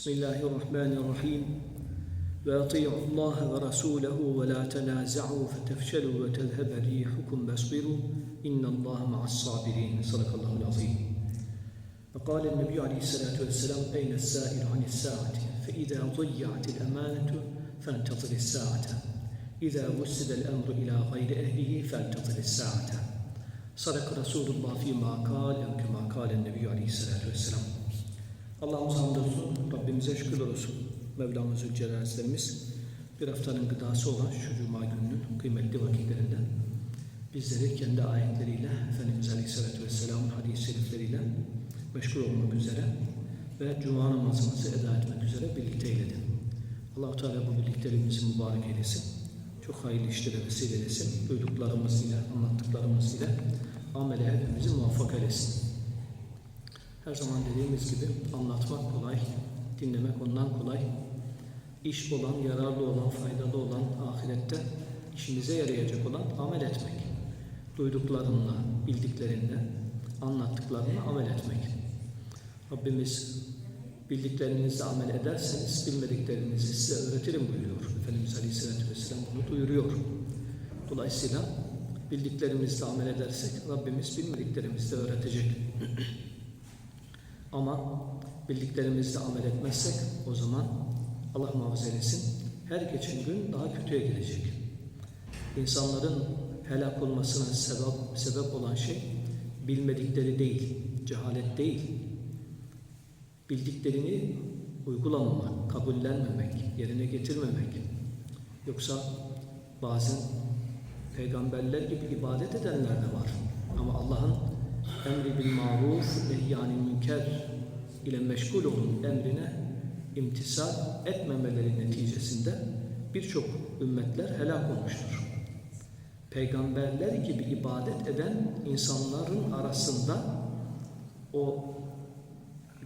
بسم الله الرحمن الرحيم وأطيعوا الله ورسوله ولا تنازعوا فتفشلوا وتذهب ريحكم واصبروا إن الله مع الصابرين صدق الله العظيم وقال النبي عليه الصلاة والسلام أين السائل عن الساعة فإذا ضيعت الأمانة فانتظر الساعة إذا وسد الأمر إلى غير أهله فانتظر الساعة صدق رسول الله فيما قال أو كما قال النبي عليه الصلاة والسلام Allah'ımız hamdolsun, Rabbimize şükürler olsun. Mevlamız Zülcelal bir haftanın gıdası olan şu Cuma gününün kıymetli vakitlerinde bizleri kendi ayetleriyle Efendimiz Aleyhisselatü Vesselam'ın hadis-i şerifleriyle meşgul olmak üzere ve Cuma namazımızı eda etmek üzere birlikte eyledi. allah Teala bu birliklerimizi mübarek eylesin. Çok hayırlı işlere vesile eylesin. Duyduklarımız ile, anlattıklarımız ile amele hepimizi muvaffak eylesin. Her zaman dediğimiz gibi anlatmak kolay, dinlemek ondan kolay. İş olan, yararlı olan, faydalı olan ahirette işimize yarayacak olan amel etmek. Duyduklarınla, bildiklerinle, anlattıklarınla amel etmek. Rabbimiz bildiklerinizle amel ederseniz bilmediklerinizi size öğretirim buyuruyor. Efendimiz Aleyhisselatü Vesselam bunu duyuruyor. Dolayısıyla bildiklerimizle amel edersek Rabbimiz bilmediklerimizi de öğretecek. Ama bildiklerimizle amel etmezsek o zaman Allah muhafaza eylesin her geçen gün daha kötüye gidecek. İnsanların helak olmasına sebep, sebep olan şey bilmedikleri değil, cehalet değil. Bildiklerini uygulamamak, kabullenmemek, yerine getirmemek. Yoksa bazen peygamberler gibi ibadet edenler de var. Ama Allah'ın emri bil maruf nehyanil münker ile meşgul olun emrine imtisal etmemeleri neticesinde birçok ümmetler helak olmuştur. Peygamberler gibi ibadet eden insanların arasında o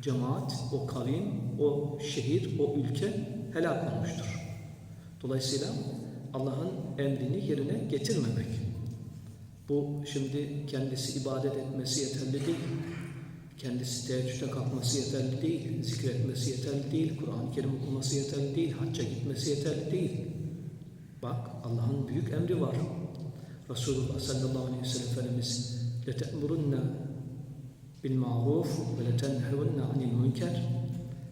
cemaat, o kavim, o şehir, o ülke helak olmuştur. Dolayısıyla Allah'ın emrini yerine getirmemek. Bu şimdi kendisi ibadet etmesi yeterli değil. Kendisi teheccüde kalkması yeterli değil. Zikretmesi yeterli değil. Kur'an-ı Kerim okuması yeterli değil. Hacca gitmesi yeterli değil. Bak Allah'ın büyük emri var. Resulullah sallallahu aleyhi ve sellem Efendimiz لَتَأْمُرُنَّ بِالْمَعْرُوفِ وَلَتَنْهَوُنَّ عَنِ الْمُنْكَرِ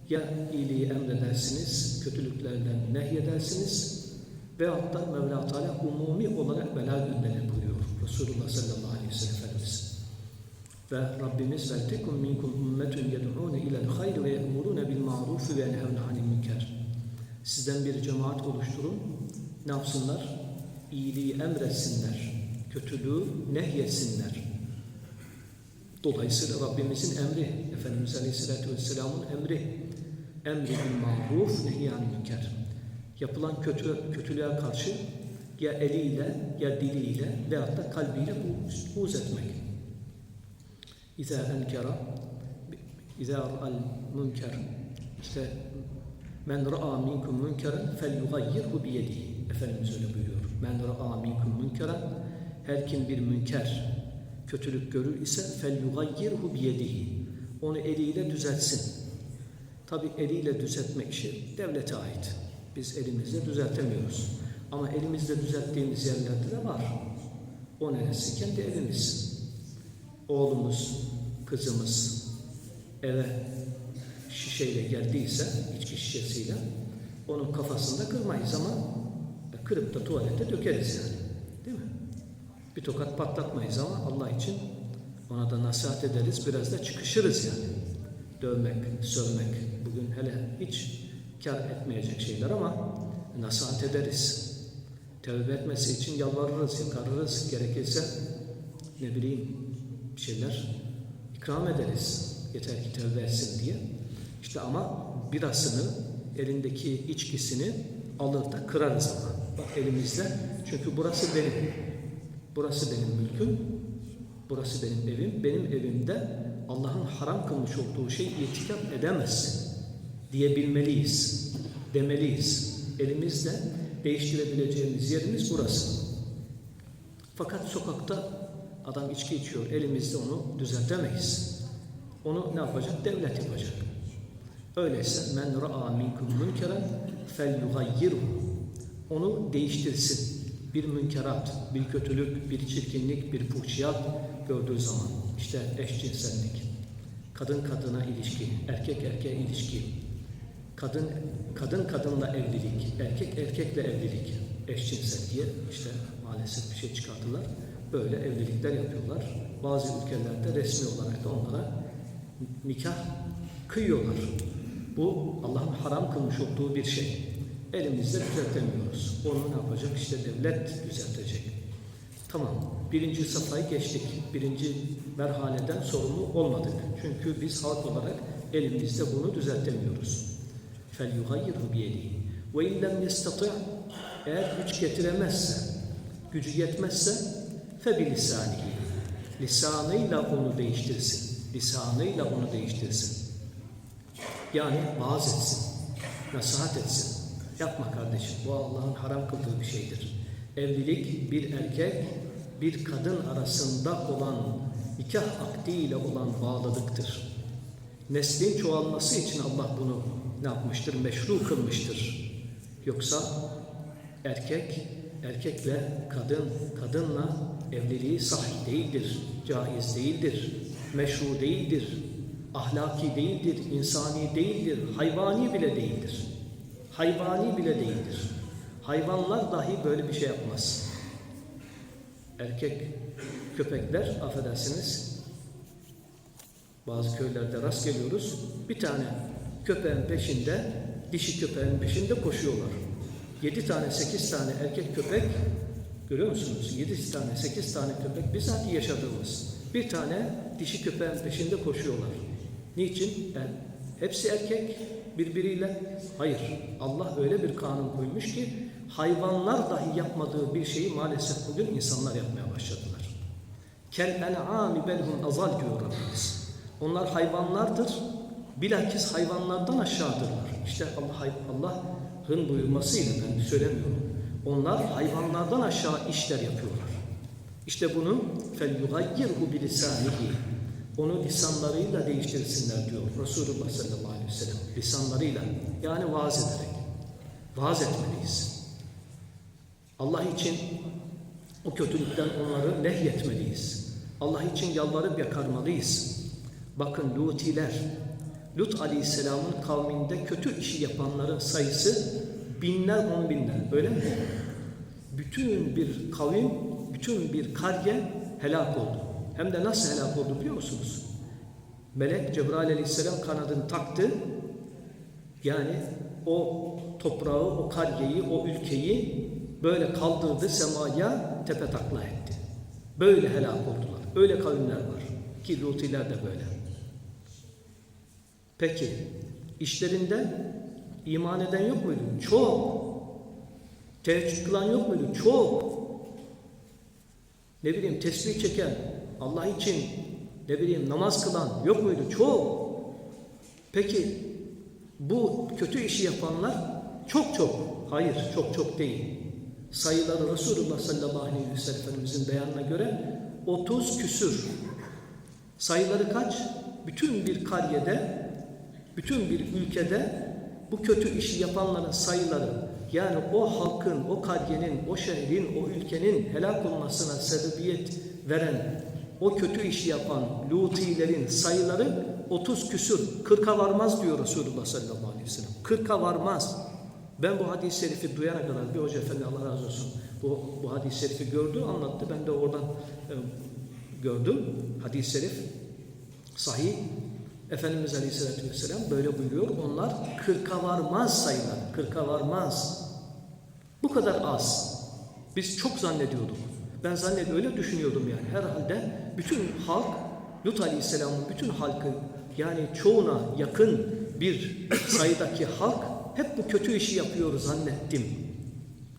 Ya iyiliği emredersiniz, kötülüklerden nehyedersiniz veyahut da Mevla Teala umumi olarak bela gönderir buyuruyor Resulullah sallallahu aleyhi ve sellem Efendimiz. Ve Rabbimiz veltekum minkum ummetun yed'ûne ilel hayr ve ye'murûne bil ma'rufi ve yenhevne anil münker. Sizden bir cemaat oluşturun. Ne yapsınlar? İyiliği emretsinler. Kötülüğü nehyetsinler. Dolayısıyla Rabbimizin emri, Efendimiz Aleyhisselatü Vesselam'ın emri, emri bil maruf nehyan münker. Yapılan kötü, kötülüğe karşı ya eliyle, ya diliyle veyahut da kalbiyle buğz etmek. İzâ enkera, izâ ra'al münker, işte men ra'a minkum münkeren fel yugayyirhu biyedihi. Efendimiz öyle buyuruyor. Men ra'a minkum münkeren, her kim bir münker, kötülük görür ise fel yugayyirhu biyedihi. Onu eliyle düzeltsin. Tabi eliyle düzeltmek işi devlete ait. Biz elimizle düzeltemiyoruz. Ama elimizde düzelttiğimiz yerlerde de var. O neresi? Kendi evimiz. Oğlumuz, kızımız eve şişeyle geldiyse, içki şişesiyle onun kafasında kırmayız ama kırıp da tuvalete dökeriz yani. Değil mi? Bir tokat patlatmayız ama Allah için ona da nasihat ederiz, biraz da çıkışırız yani. Dövmek, sövmek bugün hele hiç kar etmeyecek şeyler ama nasihat ederiz. Tevbe etmesi için yalvarırız, yakarırız. Gerekirse ne bileyim bir şeyler ikram ederiz. Yeter ki tevbe etsin diye. İşte ama birasını, elindeki içkisini alır da kırarız ama. Bak elimizde. Çünkü burası benim. Burası benim mülküm. Burası benim evim. Benim evimde Allah'ın haram kılmış olduğu şey itikap edemezsin diyebilmeliyiz. Demeliyiz. Elimizle değiştirebileceğimiz yerimiz burası. Fakat sokakta adam içki içiyor. Elimizde onu düzeltemeyiz. Onu ne yapacak? Devlet yapacak. Öyleyse men ra'a minkum münkeren felyughayyirhu. Onu değiştirsin. Bir münkerat, bir kötülük, bir çirkinlik, bir fuhşiyat gördüğü zaman işte eşcinsellik, kadın kadına ilişki, erkek erkeğe ilişki, kadın kadın kadınla evlilik, erkek erkekle evlilik, eşcinsel diye işte maalesef bir şey çıkarttılar. Böyle evlilikler yapıyorlar. Bazı ülkelerde resmi olarak da onlara nikah kıyıyorlar. Bu Allah'ın haram kılmış olduğu bir şey. Elimizde düzeltemiyoruz. Onu ne yapacak? İşte devlet düzeltecek. Tamam. Birinci safhayı geçtik. Birinci merhaleden sorumlu olmadık. Çünkü biz halk olarak elimizde bunu düzeltemiyoruz. فَلْيُغَيِّرْهُ بِيَدِهِ وَاِنْ لَمْ يَسْتَطِعْ Eğer güç getiremezse, gücü yetmezse فَبِلِسَانِهِ Lisanıyla onu değiştirsin. Lisanıyla onu değiştirsin. Yani vaaz etsin, nasihat etsin. Yapma kardeşim, bu Allah'ın haram kıldığı bir şeydir. Evlilik bir erkek, bir kadın arasında olan nikah akdiyle olan bağlılıktır. Neslin çoğalması için Allah bunu ne yapmıştır? Meşru kılmıştır. Yoksa erkek, erkekle kadın, kadınla evliliği sahih değildir, caiz değildir, meşru değildir, ahlaki değildir, insani değildir, hayvani bile değildir. Hayvani bile değildir. Hayvanlar dahi böyle bir şey yapmaz. Erkek köpekler, affedersiniz, bazı köylerde rast geliyoruz, bir tane köpeğin peşinde, dişi köpeğin peşinde koşuyorlar. Yedi tane, sekiz tane erkek köpek, görüyor musunuz? Yedi tane, sekiz tane köpek, bizzat yaşadığımız. Bir tane dişi köpeğin peşinde koşuyorlar. Niçin? Yani hepsi erkek birbiriyle. Hayır. Allah öyle bir kanun koymuş ki hayvanlar dahi yapmadığı bir şeyi maalesef bugün insanlar yapmaya başladılar. Kel en'ami belhum azal diyor Rabbimiz. Onlar hayvanlardır. Bilakis hayvanlardan aşağıdırlar. İşte Allah Allah'ın buyurmasıyla ben söylemiyorum. Onlar hayvanlardan aşağı işler yapıyorlar. İşte bunu فَلْيُغَيِّرْهُ بِلِسَانِهِ Onu lisanlarıyla değiştirsinler diyor Resulullah sallallahu aleyhi ve sellem. Lisanlarıyla yani vaaz ederek. Vaaz etmeliyiz. Allah için o kötülükten onları nehyetmeliyiz. Allah için yalvarıp yakarmalıyız. Bakın Lutiler, Lut aleyhisselamın kavminde kötü işi yapanların sayısı binler on binler öyle mi? Bütün bir kavim, bütün bir karye helak oldu. Hem de nasıl helak oldu biliyor musunuz? Melek Cebrail aleyhisselam kanadını taktı. Yani o toprağı, o karyeyi, o ülkeyi böyle kaldırdı semaya tepe takla etti. Böyle helak oldular. Öyle kavimler var. Ki Lutiler de böyle. Peki işlerinden iman eden yok muydu? Çok. Teheccüd kılan yok muydu? Çok. Ne bileyim tesbih çeken, Allah için ne bileyim namaz kılan yok muydu? Çok. Peki bu kötü işi yapanlar çok çok. Hayır çok çok değil. Sayıları Resulullah sallallahu aleyhi ve sellem'imizin beyanına göre 30 küsür. Sayıları kaç? Bütün bir kariyede, bütün bir ülkede bu kötü işi yapanların sayıları yani o halkın, o kariyenin, o şehrin, o ülkenin helak olmasına sebebiyet veren o kötü işi yapan Lutilerin sayıları 30 küsür, 40'a varmaz diyor Resulullah sallallahu aleyhi ve sellem. 40'a varmaz. Ben bu hadis-i şerifi duyana kadar bir hoca efendi Allah razı olsun bu, bu hadis-i şerifi gördü, anlattı. Ben de oradan e, gördüm. Hadis-i şerif sahih. Efendimiz Aleyhisselatü Vesselam böyle buyuruyor. Onlar 40'a varmaz sayılar. 40'a varmaz. Bu kadar az. Biz çok zannediyorduk. Ben zannet öyle düşünüyordum yani. Herhalde bütün halk Lut Aleyhisselam'ın bütün halkı yani çoğuna yakın bir sayıdaki halk hep bu kötü işi yapıyor zannettim.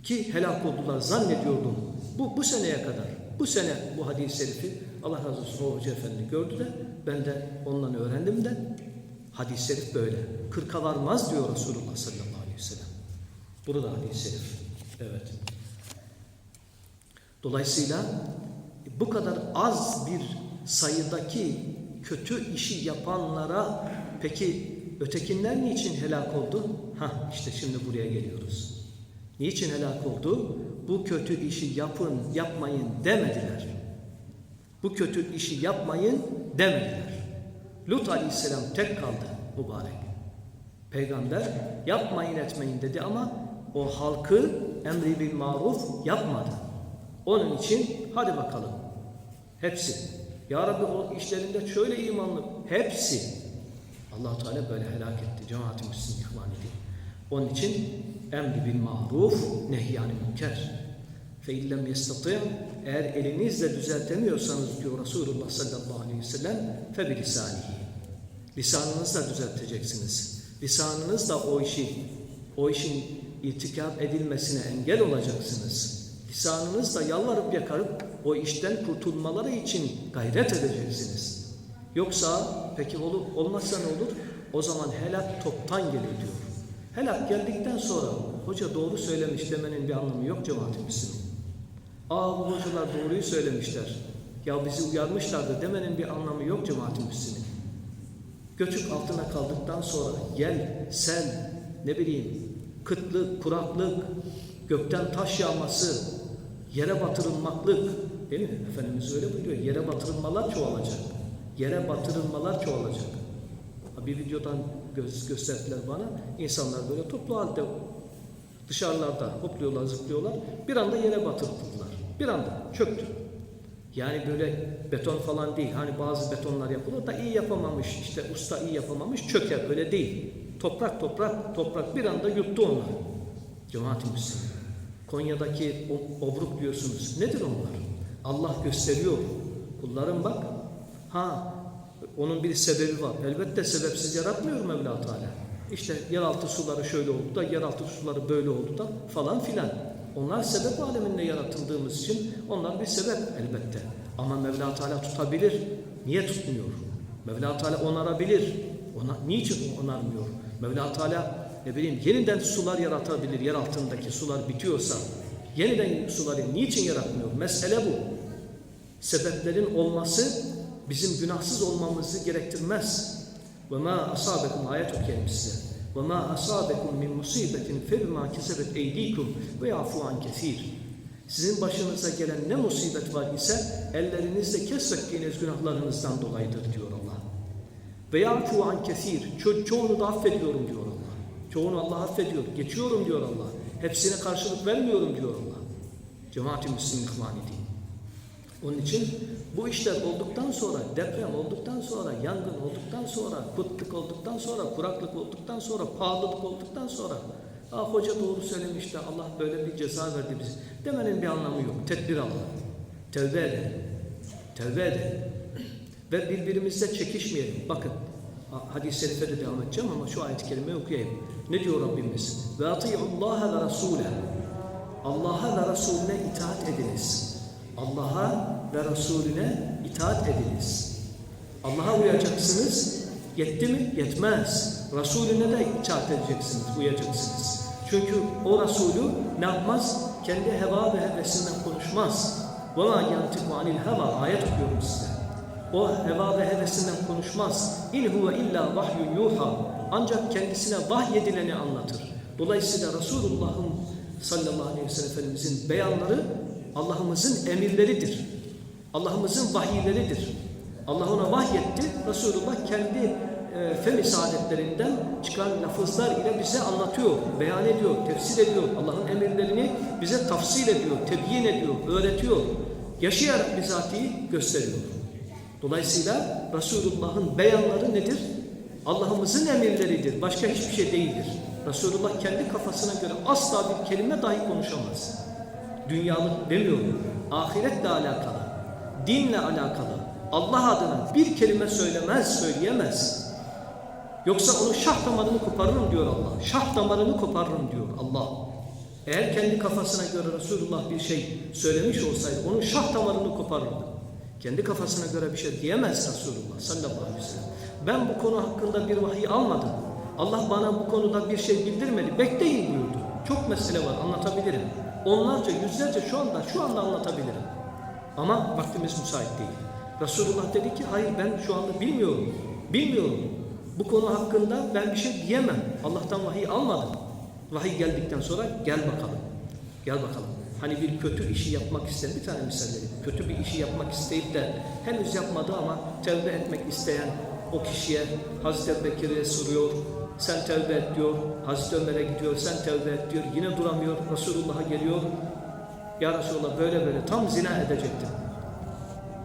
Ki helak oldular zannediyordum. Bu, bu seneye kadar. Bu sene bu hadis-i şerifi Allah razı olsun o hoca efendi gördü de ben de ondan öğrendim de hadis-i şerif böyle. Kırka varmaz diyor Resulullah sallallahu aleyhi ve sellem. Burada hadis-i şerif. Evet. Dolayısıyla bu kadar az bir sayıdaki kötü işi yapanlara peki ötekinler niçin helak oldu? Ha işte şimdi buraya geliyoruz. Niçin helak oldu? Bu kötü işi yapın, yapmayın demediler. Bu kötü işi yapmayın demediler. Lut aleyhisselam tek kaldı mübarek. Peygamber yapmayın etmeyin dedi ama o halkı emri bil maruf yapmadı. Onun için hadi bakalım. Hepsi. Ya Rabbi o işlerinde şöyle imanlı. Hepsi. allah Teala böyle helak etti. Cemaat-i Müslümin ihvan edin. Onun için emri bil maruf nehyani münker. Fe illem yestati' eğer elinizle düzeltemiyorsanız diyor Resulullah sallallahu aleyhi ve sellem fe bilisanihi. Lisanınızla düzelteceksiniz. Lisanınızla o işi, o işin irtikap edilmesine engel olacaksınız. Lisanınızla yalvarıp yakarıp o işten kurtulmaları için gayret edeceksiniz. Yoksa peki olur, olmazsa ne olur? O zaman helak toptan gelir diyor. Helak geldikten sonra hoca doğru söylemiş demenin bir anlamı yok cemaat-i. Aa bu hocalar doğruyu söylemişler. Ya bizi uyarmışlardı demenin bir anlamı yok cemaat-i Müslümin. Göçük altına kaldıktan sonra yel, sel, ne bileyim, kıtlık, kuraklık, gökten taş yağması, yere batırılmaklık, değil mi? Efendimiz öyle buyuruyor. Yere batırılmalar çoğalacak. Yere batırılmalar çoğalacak. Bir videodan göz, gösterdiler bana. İnsanlar böyle toplu halde dışarılarda hopluyorlar, zıplıyorlar. Bir anda yere batırıldılar. Bir anda çöktü. Yani böyle beton falan değil. Hani bazı betonlar yapılır da iyi yapamamış, işte usta iyi yapamamış, çöker. Öyle değil. Toprak, toprak, toprak bir anda yuttu onları. Cemaat-i Müslümin. Konya'daki obruk diyorsunuz. Nedir onlar? Allah gösteriyor. Kullarım bak. Ha, onun bir sebebi var. Elbette sebepsiz yaratmıyor Mevla Teala. İşte yeraltı suları şöyle oldu da, yeraltı suları böyle oldu da falan filan. Onlar sebep aleminde yaratıldığımız için onlar bir sebep elbette. Ama Mevla Teala tutabilir. Niye tutmuyor? Mevla Teala onarabilir. Ona, niçin onarmıyor? Mevla Teala ne bileyim yeniden sular yaratabilir. Yer altındaki sular bitiyorsa yeniden suları niçin yaratmıyor? Mesele bu. Sebeplerin olması bizim günahsız olmamızı gerektirmez. Ve ma asabekum ayet okuyayım size. Min musibetin fe bima kesebet eydikum ve yafu an kesir. Sizin başınıza gelen ne musibet var ise ellerinizle kesbettiğiniz günahlarınızdan dolayıdır diyor Allah. Yafu an kesir. Ço çoğunu da affediyorum diyor Allah. Çoğunu Allah affediyor. Geçiyorum diyor Allah. Hepsine karşılık vermiyorum diyor Allah. Cemaat-i Müslümin ihvan. Onun için bu işler olduktan sonra, deprem olduktan sonra, yangın olduktan sonra, kıtlık olduktan sonra, kuraklık olduktan sonra, pahalılık olduktan sonra ah hoca doğru söylemişti Allah böyle bir ceza verdi bize demenin bir anlamı yok. Tedbir alın. Tevbe edin. Tevbe edin. Ve birbirimizle çekişmeyelim. Bakın hadis-i şerife de devam edeceğim ama şu ayet-i kerimeyi okuyayım. Ne diyor Rabbimiz? Ve ati'ullaha ve rasule. Allah'a ve Resulüne itaat ediniz. Allah'a ve Resulüne itaat ediniz. Allah'a uyacaksınız. Yetti mi? Yetmez. Resulüne de itaat edeceksiniz, uyacaksınız. Çünkü o Resulü ne yapmaz? Kendi heva ve hevesinden konuşmaz. وَمَا يَنْتِقُ عَنِ الْهَوَى Ayet okuyorum size. O heva ve hevesinden konuşmaz. İn huve illa vahyun yuha. Ancak kendisine vahyedileni anlatır. Dolayısıyla Resulullah'ın sallallahu aleyhi ve sellem Efendimizin beyanları Allah'ımızın emirleridir. Allah'ımızın vahiyleridir. Allah ona vahyetti. Resulullah kendi e, fem saadetlerinden çıkan lafızlar ile bize anlatıyor, beyan ediyor, tefsir ediyor. Allah'ın emirlerini bize tafsil ediyor, tebyin ediyor, öğretiyor. Yaşayarak bizatihi gösteriyor. Dolayısıyla Resulullah'ın beyanları nedir? Allah'ımızın emirleridir. Başka hiçbir şey değildir. Resulullah kendi kafasına göre asla bir kelime dahi konuşamaz. Dünyalık demiyorum. Ahiretle alakalı, dinle alakalı, Allah adına bir kelime söylemez, söyleyemez. Yoksa onu şah damarını koparırım diyor Allah. Şah damarını koparırım diyor Allah. Eğer kendi kafasına göre Resulullah bir şey söylemiş olsaydı onun şah damarını koparırdı. Kendi kafasına göre bir şey diyemez Resulullah sallallahu aleyhi ve sellem. Ben bu konu hakkında bir vahiy almadım. Allah bana bu konuda bir şey bildirmedi. Bekleyin. Çok mesele var anlatabilirim. Onlarca, yüzlerce şu anda, şu anda anlatabilirim. Ama vaktimiz müsait değil. Resulullah dedi ki hayır ben şu anda bilmiyorum. Bilmiyorum. Bu konu hakkında ben bir şey diyemem. Allah'tan vahiy almadım. Vahiy geldikten sonra gel bakalım. Gel bakalım. Hani bir kötü işi yapmak isteyen bir tane misal. Kötü bir işi yapmak isteyip de henüz yapmadı ama tevbe etmek isteyen o kişiye Hazreti Bekir'e soruyor. Sen tevbe et diyor. Hazreti Ömer'e gidiyor. Sen tevbe et diyor. Yine duramıyor. Resulullah'a geliyor. Ya Resulallah böyle böyle tam zina edecektim.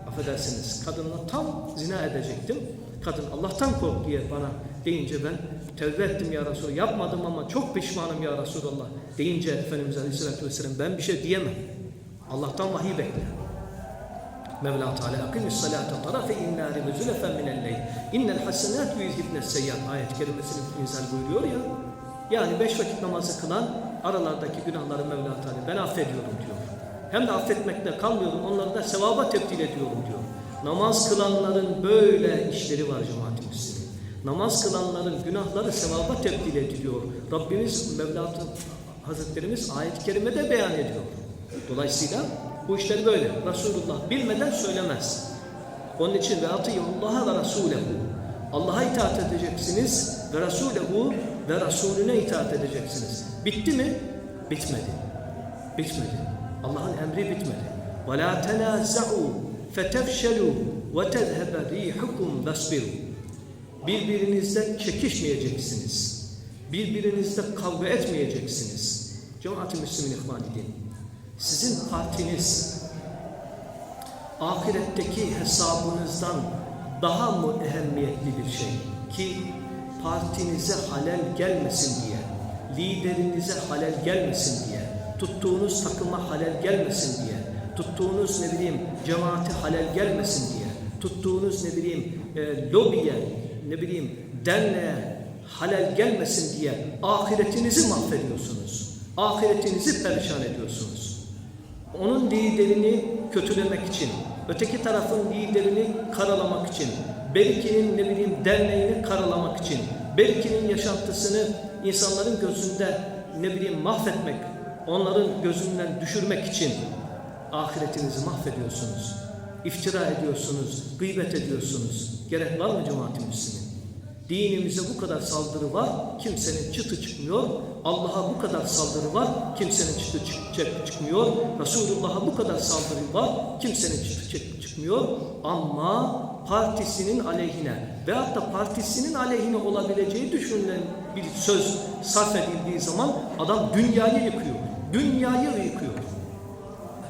Affedersiniz kadınla tam zina edecektim. Kadın Allah'tan kork diye bana deyince ben tevbe ettim ya Resulallah. Yapmadım ama çok pişmanım ya Resulallah. Deyince Efendimiz Aleyhisselatü Vesselam ben bir şey diyemem. Allah'tan vahiy bekle. Mevla Teala akimis salate tarafe innâri ve zülefen minelleyl. İnnel hasenât yüzhibne seyyat. Ayet kerimesini insan buyuruyor ya. Yani beş vakit namazı kılan aralardaki günahları Mevla Teala ben affediyorum diyor. Hem de affetmekle kalmıyorum onları da sevaba tebdil ediyorum diyor. Namaz kılanların böyle işleri var cemaat-i Müslümin. Namaz kılanların günahları sevaba tebdil ediliyor. Rabbimiz Mevla Hazretlerimiz ayet-i kerimede beyan ediyor. Dolayısıyla bu işler böyle. Resulullah bilmeden söylemez. Onun için ve Allah'a ve Resulehu. Allah'a itaat edeceksiniz ve Resulehu ve Resulüne itaat edeceksiniz. Bitti mi? Bitmedi. Bitmedi. Allah'ın emri bitmedi. Ve la tenaza'u fetefşelu ve tezhebe rihukum vesbiru. Birbirinizle çekişmeyeceksiniz. Birbirinizle kavga etmeyeceksiniz. Cemaat-i Müslümin ihvan. Sizin partiniz ahiretteki hesabınızdan daha mı ehemmiyetli bir şey ki partinize halel gelmesin diye, liderinize halel gelmesin diye, tuttuğunuz takıma halel gelmesin diye, tuttuğunuz ne bileyim cemaate halel gelmesin diye, tuttuğunuz ne bileyim e, lobiye, ne bileyim derneğe halel gelmesin diye ahiretinizi mahvediyorsunuz. Ahiretinizi perişan ediyorsunuz. Onun liderini kötülemek için, öteki tarafın liderini karalamak için, belkinin ne bileyim derneğini karalamak için, belkinin yaşantısını insanların gözünde ne bileyim mahvetmek, onların gözünden düşürmek için ahiretinizi mahvediyorsunuz. İftira ediyorsunuz, gıybet ediyorsunuz. Gerek var mı cemaat-i? Dinimize bu kadar saldırı var, kimsenin çıtı çıkmıyor. Allah'a bu kadar saldırı var, kimsenin çıtı çık çıkmıyor. Resulullah'a bu kadar saldırı var, kimsenin çıtı çık çıkmıyor. Ama partisinin aleyhine veyahut da partisinin aleyhine olabileceği düşünülen bir söz sarf edildiği zaman adam dünyayı yıkıyor. Dünyayı yıkıyor.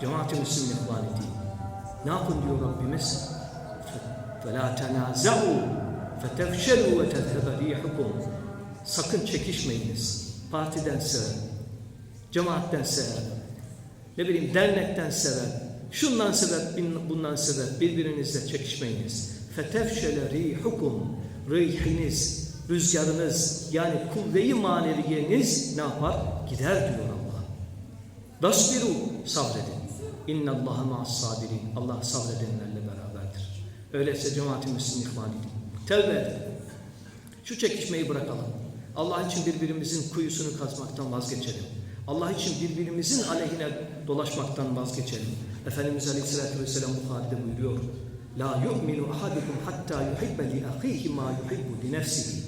Cemaat-i Müslümin ihvan edeyim. Ne yapın diyor Rabbimiz? فَلَا تَنَازَعُوا فَتَفْشَلُوا وَتَذْهَبَ رِيحُكُمْ Sakın çekişmeyiniz. Partiden sebep, cemaatten sebep, ne bileyim dernekten sebep, şundan sebep, bundan sebep birbirinizle çekişmeyiniz. فَتَفْشَلَ رِيحُكُمْ Rihiniz, rüzgarınız yani kuvve-i maneviyeniz ne yapar? Gider diyor Allah. Dasbiru sabredin. İnna Allaha ma'as sabirin. Allah sabredenlerle beraberdir. Öyleyse cemaat-i Müslümin ihvan edin. Tevbe. Şu çekişmeyi bırakalım. Allah için birbirimizin kuyusunu kazmaktan vazgeçelim. Allah için birbirimizin aleyhine dolaşmaktan vazgeçelim. Efendimiz Aleyhisselatü Vesselam Bukhari'de buyuruyor. La yu'minu ahadukum hatta yuhibbe li ahihi ma yuhibbu li nefsihi.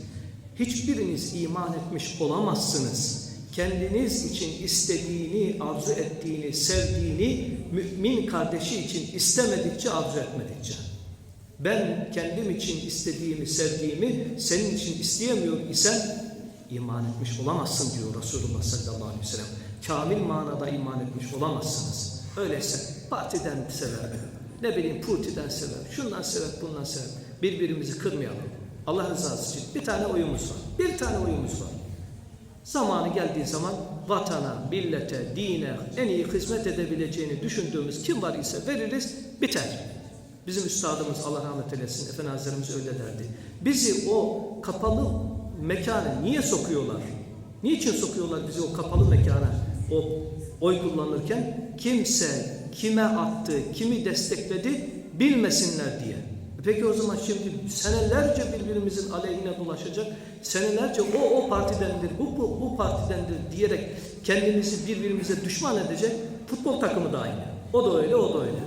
Hiçbiriniz iman etmiş olamazsınız. Kendiniz için istediğini, arzu ettiğini, sevdiğini mümin kardeşi için istemedikçe, arzu etmedikçe. Ben kendim için istediğimi, sevdiğimi senin için isteyemiyor isen iman etmiş olamazsın diyor Resulullah sallallahu aleyhi ve sellem. Kamil manada iman etmiş olamazsınız. Öyleyse partiden sever, ne bileyim putiden sever, şundan sever, bundan sever. Birbirimizi kırmayalım. Allah rızası için bir tane oyumuz var. Bir tane oyumuz var. Zamanı geldiği zaman vatana, millete, dine en iyi hizmet edebileceğini düşündüğümüz kim var ise veririz, biter. Bizim üstadımız Allah rahmet eylesin, Efendi Hazretlerimiz öyle derdi. Bizi o kapalı mekana niye sokuyorlar? Niçin sokuyorlar bizi o kapalı mekana? O oy kullanırken kimse kime attı, kimi destekledi bilmesinler diye. Peki o zaman şimdi senelerce birbirimizin aleyhine dolaşacak, senelerce o o partidendir, bu bu, bu partidendir diyerek kendimizi birbirimize düşman edecek futbol takımı da aynı. O da öyle, o da öyle.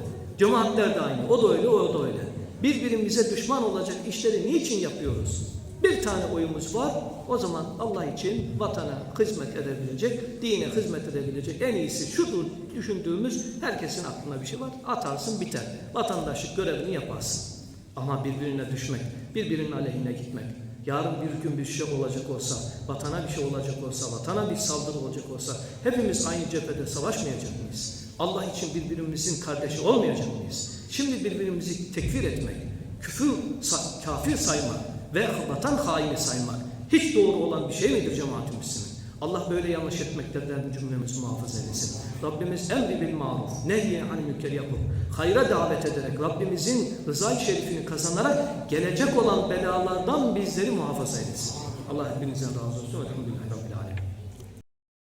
Cemaatler de aynı, o da öyle, o da öyle. Birbirimize düşman olacak işleri niçin yapıyoruz? Bir tane oyumuz var, o zaman Allah için vatana hizmet edebilecek, dine hizmet edebilecek en iyisi şudur düşündüğümüz herkesin aklına bir şey var. Atarsın biter. Vatandaşlık görevini yaparsın. Ama birbirine düşmek, birbirinin aleyhine gitmek, yarın bir gün bir şey olacak olsa, vatana bir şey olacak olsa, vatana bir saldırı olacak olsa, hepimiz aynı cephede savaşmayacak mıyız? Allah için birbirimizin kardeşi olmayacak mıyız? Şimdi birbirimizi tekfir etmek, küfür, kafir saymak ve vatan haini saymak hiç doğru olan bir şey midir cemaat-i Müslümin? Allah böyle yanlış etmeklerden cümlemizi muhafaza eylesin. Rabbimiz emri bil maruf, nehyi anil münker yapıp, hayra davet ederek, Rabbimizin rızayı şerifini kazanarak gelecek olan belalardan bizleri muhafaza eylesin. Allah hepinizden razı olsun. Alemin.